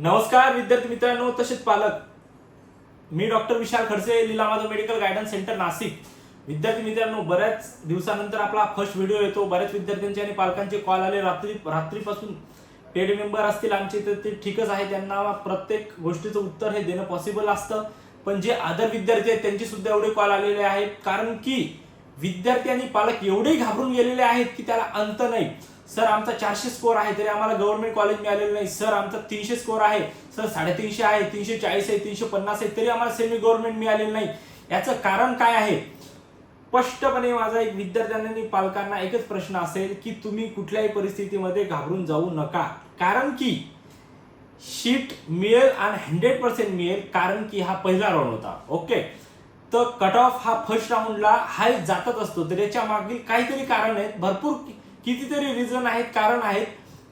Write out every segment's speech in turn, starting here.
नमस्कार विद्यार्थी मित्रांनो तसेच पालक. मी doctor Vishal Khadse Leela Madhav medical guidance centre Nashik. विद्यार्थी मित्रांनो बऱ्याच दिवसानंतर आपला फर्स्ट व्हिडिओ येतो. बऱ्याच विद्यार्थ्यांचे आणि पालकांचे कॉल आले. रात्री रात्रीपासून पेड मेंबर असतील आमचे तर ते ठीकच आहे. त्यांना प्रत्येक गोष्टीचं उत्तर हे देणं पॉसिबल असतं. पण जे अदर विद्यार्थी आहेत त्यांचे सुद्धा एवढे कॉल आलेले आहेत. कारण की विद्यार्थी आणि पालक एवढे घाबरून गेलेले आहेत की त्याला अंत नाही. सर आमचा चारशे स्कोर आहे तरी आम्हाला गव्हर्नमेंट कॉलेज मिळालेलं नाही. सर आमचा तीनशे स्कोर आहे. सर साडेतीनशे आहे तीनशे चाळीस आहे तीनशे पन्नास आहे तरी आम्हाला सेमी गव्हर्नमेंट मिळालेलं नाही. याचं कारण काय आहे? स्पष्टपणे माझा एक विद्यार्थ्यांना आणि पालकांना एकच प्रश्न असेल की तुम्ही कुठल्याही परिस्थितीमध्ये घाबरून जाऊ नका. कारण की शीट मिळेल आणि हंड्रेड पर्सेंट मिळेल कारण की हा पहिला राऊंड होता. ओके तर कट ऑफ हा फर्स्ट राऊंडला हाय जातच असतो. तर याच्या मागील काहीतरी कारण आहेत. भरपूर कितीतरी रिझन आहेत कारण आहेत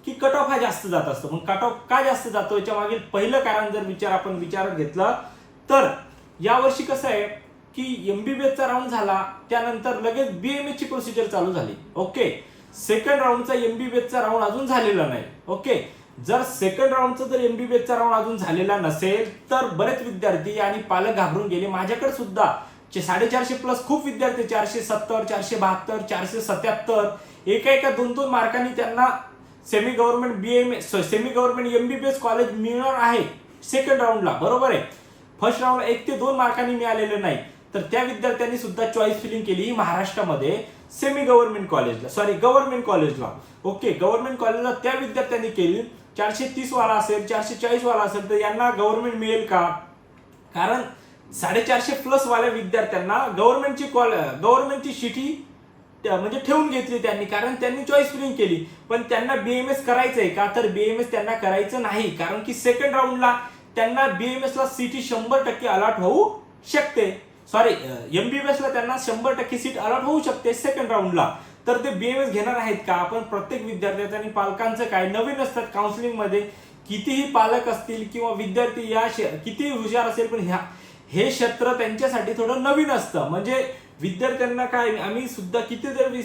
की कट ऑफ हा जास्त जात असतो. मग कट ऑफ का जास्त जातो? याच्या मागील पहिलं कारण जर विचार आपण विचारात घेतलं तर यावर्षी कसं आहे की एमबीबीएसचा राऊंड झाला त्यानंतर लगेच बीएमएस ची प्रोसिजर चालू झाली. ओके सेकंड राऊंडचा एमबीबीएसचा राऊंड अजून झालेला नाही. ओके जर सेकंड राऊंडचा जर एमबीबीएसचा राऊंड अजून झालेला नसेल तर बरेच विद्यार्थी आणि पालक घाबरून गेले. माझ्याकडे सुद्धा चे साडेचारशे प्लस खूप विद्यार्थी चारशे सत्तर चारशे बहात्तर चारशे सत्याहत्तर एका एका दोन दोन मार्कांनी त्यांना semi government B M S semi government MBBS college मिळणार आहे. सेकंड राऊंडला बरोबर आहे? फर्स्ट राऊंडला एक ते दोन मार्कांनी मिळालेलं नाही. तर त्या विद्यार्थ्यांनी सुद्धा चॉईस फिलिंग केली ही महाराष्ट्रामध्ये सेमी गव्हर्नमेंट कॉलेजला सॉरी गव्हर्नमेंट कॉलेजला ओके गव्हर्नमेंट कॉलेजला त्या विद्यार्थ्यांनी केली. चारशे तीस वाला असेल चारशे चाळीस वाला असेल तर यांना गव्हर्नमेंट मिळेल का? कारण साडेचारशे प्लस वाल्या विद्यार्थ्यांना गव्हर्नमेंटची कॉल गव्हर्नमेंटची शीट म्हणजे ठेवून घेतली त्यांनी कारण त्यांनी चॉईस फिलिंग केली. पण त्यांना बीएमएस करायचंय का? तर बीएमएस त्यांना करायचं नाही कारण की सेकंड राऊंडला त्यांना बीएमएस ला सीटी शंभर टक्के अलॉट होऊ शकते. सॉरी एमबीबीएस ला त्यांना शंभर टक्के सीट अलॉट होऊ शकते सेकंड राऊंडला तर ते बीएमएस घेणार आहेत का? आपण प्रत्येक विद्यार्थ्याचं आणि पालकांचं काय? नवीन असतात काउन्सिलिंगमध्ये. कितीही पालक असतील किंवा विद्यार्थी या शे- कितीही हुशार असेल पण ह्या हे क्षेत्र त्यांच्यासाठी थोडं नवीन असतं. म्हणजे विद्यार्थ्यांना काय आम्ही सुद्धा कितीतरी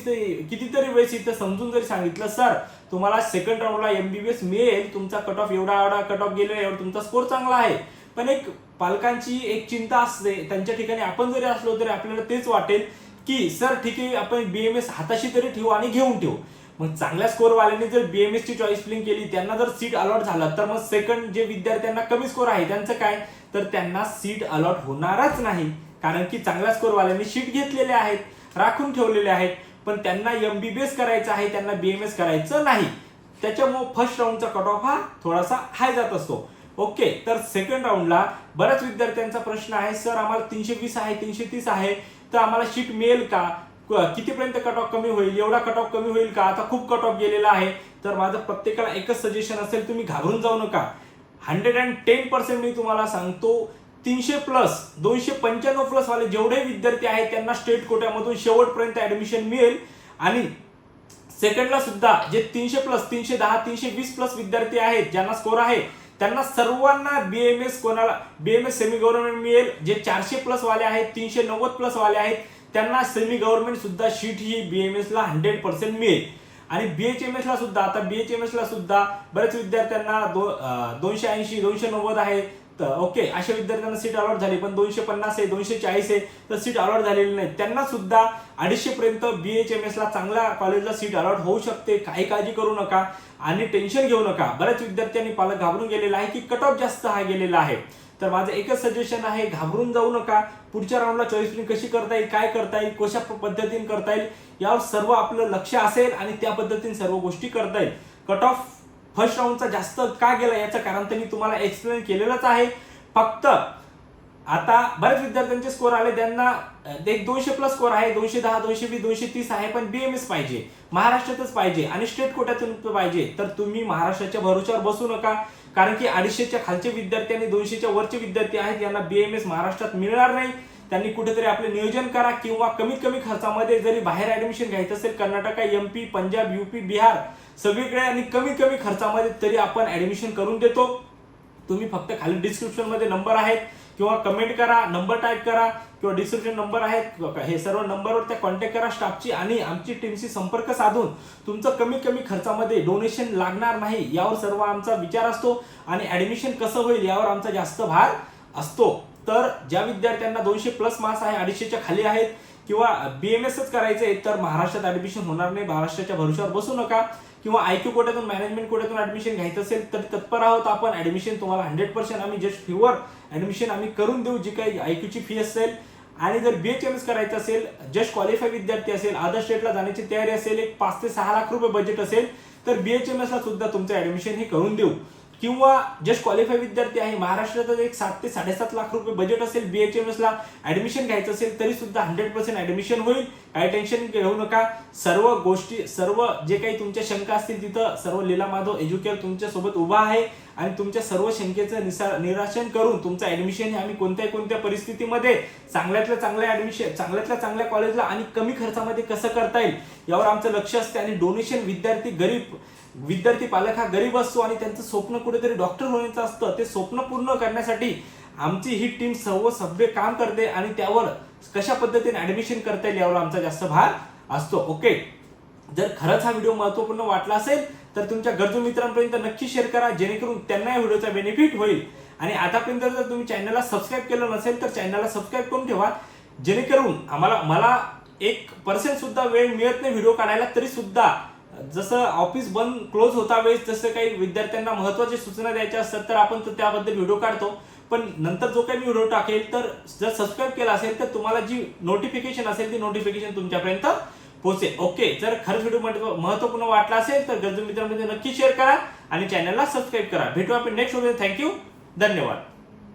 कितीतरी वेळेस इथं समजून जरी सांगितलं सर तुम्हाला सेकंड राऊंडला एमबीबीएस मिळेल. तुमचा कट ऑफ एवढा एवढा कट ऑफ गेलो एवढा तुमचा स्कोर चांगला आहे. पण एक पालकांची एक चिंता असते. त्यांच्या ठिकाणी आपण जरी असलो तरी आपल्याला तेच वाटेल की सर ठीक आहे आपण बीएमएस हाताशी तरी ठेवू आणि घेऊन ठेवू. मग चांगल्या स्कोरवाल्यांनी जर बीएमएसची चॉईस फिलिंग केली त्यांना जर सीट अलॉट झालं तर मग सेकंड जे विद्यार्थ्यांना कमी स्कोर आहे त्यांचं काय? तर त्यांना सीट अलॉट होणारच नाही. कारण की चांगल्या स्कोरवाल्यांनी सीट घेतलेल्या आहेत राखून ठेवलेले आहेत पण त्यांना एमबीबीएस करायचं आहे त्यांना बीएमएस करायचं नाही. त्याच्यामुळे फर्स्ट राऊंडचा कट ऑफ हा थोडासा हाय जात असतो. ओके तर सेकंड राऊंडला बऱ्याच विद्यार्थ्यांचा प्रश्न आहे सर आम्हाला तीनशे वीस आहे तीनशे तीस आहे तर आम्हाला शीट मिळेल का? कितीपर्यंत कट ऑफ कमी होईल एवढा कट ऑफ कमी होईल का? आता खूप कट ऑफ गेलेला आहे. तर माझं प्रत्येकाला एकच सजेशन असेल तुम्ही घाबरून जाऊ नका. हंड्रेड अँड टेन पर्सेंट मी तुम्हाला सांगतो तीनशे प्लस दोनशे पंच्याण्णव प्लस वाले जेवढे विद्यार्थी आहेत त्यांना स्टेट कोट्यामधून शेवटपर्यंत ऍडमिशन मिळेल. आणि सेकंडला सुद्धा जे तीनशे प्लस तीनशे दहा तीनशे वीस प्लस विद्यार्थी आहेत ज्यांना स्कोर आहे त्यांना सर्वांना बीएमएस कोणाला बीएमएस सेमी गव्हर्नमेंट मिळेल. जे चारशे प्लस वाले आहेत तीनशे नव्वद प्लस वाले आहेत त्यांना सेमी गव्हर्नमेंट सुद्धा शीट ही बीएमएस ला हंड्रेड पर्सेंट मिळेल. आणि बीएचएमएस ला सुद्धा आता बीएचएमएस ला सुद्धा बऱ्याच विद्यार्थ्यांना दो दोनशे ऐंशी दोनशे नव्वद आहे. तर ओके अशा विद्यार्थ्यांना सीट अलॉट झाली पण दोनशे पन्नास आहे दोनशे चाळीस आहे तर सीट अलॉट झालेली नाही. त्यांना सुद्धा अडीचशे पर्यंत बीएचएमएस ला चांगल्या कॉलेजला सीट अलॉट होऊ शकते. काही काळजी करू नका आणि टेन्शन घेऊ नका. बऱ्याच विद्यार्थ्यांनी पालक घाबरून गेलेला आहे की कट ऑफ जास्त हा गेलेला आहे. तर माझं एकच सजेशन आहे घाबरून जाऊ नका. पुढच्या राऊंडला चॉईस कशी करता येईल काय करता येईल कशा पद्धतीने करता येईल यावर सर्व आपलं लक्ष असेल आणि त्या पद्धतीने सर्व गोष्टी करता येईल. कट ऑफ फर्स्ट राऊंडचा जास्त का गेला याचं कारण तर मी तुम्हाला एक्सप्लेन केलेलंच आहे. फक्त आता बऱ्याच विद्यार्थ्यांचे स्कोर आले त्यांना एक दोनशे प्लस स्कोर आहे दोनशे दहा दोनशे वीस दोनशे तीस आहे पण बीएमएस पाहिजे. महाराष्ट्रातच पाहिजे आणि स्टेट कोट्यातून पाहिजे. तर तुम्ही महाराष्ट्राच्या भरोश्यावर बसू नका. कारण की अडीचशेच्या खालचे विद्यार्थी आणि दोनशेच्या वरचे विद्यार्थी आहेत यांना बीएमएस महाराष्ट्रात मिळणार नाही. त्यांनी कुठेतरी आपले नियोजन करा किंवा कमीत कमी खर्चामध्ये जरी बाहेर ऍडमिशन घ्यायचं असेल कर्नाटका एमपी पंजाब युपी बिहार सगळीकडे आणि कमीत कमी खर्चामध्ये तरी आपण ऍडमिशन करून देतो. तुम्ही फक्त खाली डिस्क्रिप्शनमध्ये नंबर आहेत. किंवा कमेंट करा नंबर टाईप करा किंवा डिस्क्रिप्शन नंबर आहेत हे सर्व नंबरवर त्या कॉन्टॅक्ट करा स्टाफची आणि आमची टीमशी संपर्क साधून तुमचं कमी कमी खर्चामध्ये डोनेशन लागणार नाही यावर सर्व आमचा विचार असतो आणि ऍडमिशन कसं होईल यावर आमचा जास्त भार असतो. तर ज्या विद्यार्थ्यांना दोनशे प्लस मार्क्स आहे अडीचशेच्या खाली आहेत किंवा बी एम एसच करायचं आहे तर महाराष्ट्रात ऍडमिशन होणार नाही महाराष्ट्राच्या भरोश्यावर बसू नका. किंवा आयक्यू कोट्यातून मॅनेजमेंट कोट्यातून ऍडमिशन घ्यायचं असेल तर तत्पर आहोत आपण. ऍडमिशन तुम्हाला हंड्रेड पर्सेंट आम्ही जस्ट फीवर ऍडमिशन आम्ही करून देऊ. जी काही आयक्यूची फी असेल आणि जर बीएच एम एस करायचं असेल जस्ट क्वालिफाय विद्यार्थी असेल अदर स्टेटला जाण्याची तयारी असेल एक पाच ते सहा लाख रुपये बजेट असेल तर बी एच एम एस ला सुद्धा तुमचं ऍडमिशन हे करून देऊ. किंवा जस्ट क्वालिफाय विद्यार्थी आहे महाराष्ट्रात एक सात ते साडेसात लाख रुपये बजेट असेल बीएचएमएस ला ऍडमिशन घ्यायचं असेल तरी सुद्धा हंड्रेड पर्सेंट ऍडमिशन होईल. काही टेन्शन घेऊ नका. सर्व गोष्टी सर्व जे काही तुमच्या शंका असतील तिथं सर्व लीला माधव एज्युकेअर तुमच्यासोबत उभा आहे आणि तुमच्या सर्व शंकेचं निसा- निराशन करून तुमचं ऍडमिशन हे आम्ही कोणत्या कोणत्या परिस्थितीमध्ये चांगल्यातल्या चांगल्या ऍडमिशन चांगल्यातल्या चांगल्या कॉलेजला आणि कमी खर्चामध्ये कसं करता येईल यावर आमचं लक्ष असते आणि डोनेशन विद्यार्थी गरीब विद्यार्थी पालक हा गरीब असतो आणि त्यांचं स्वप्न कुठेतरी डॉक्टर होण्याचं असतं. ते स्वप्न पूर्ण करण्यासाठी आमची ही टीम सर्व सभ्य काम करते आणि त्यावर कशा पद्धतीने ऍडमिशन करता येईल यावर आमचा जास्त भार असतो. ओके जर खरंच हा व्हिडिओ महत्त्वपूर्ण वाटला असेल तर तुमच्या गरजू मित्रांपर्यंत नक्की शेअर करा जेणेकरून त्यांना या व्हिडिओचा बेनिफिट होईल. आणि आतापर्यंत जर तुम्ही चॅनलला सबस्क्राईब केलं नसेल तर चॅनलला सबस्क्राईब करून ठेवा. जेणेकरून आम्हाला मला एक पर्सेंट सुद्धा वेळ मिळत नाही व्हिडिओ काढायला तरी सुद्धा जसं ऑफिस बंद क्लोज होता वेळेस जसं काही विद्यार्थ्यांना महत्त्वाच्या सूचना द्यायच्या असतात तर आपण तो त्याबद्दल व्हिडिओ काढतो. पण नंतर जो काही मी व्हिडिओ टाकेल तर जर सबस्क्राईब केला असेल तर तुम्हाला जी नोटिफिकेशन असेल ती नोटिफिकेशन तुमच्यापर्यंत पोहोचेल. ओके जर खरंच व्हिडिओ महत्त्वपूर्ण वाटला असेल तर गरजू मित्रांमध्ये नक्की शेअर करा आणि चॅनलला सबस्क्राईब करा. भेटू आपण नेक्स्ट व्हिडिओ थँक्यू धन्यवाद.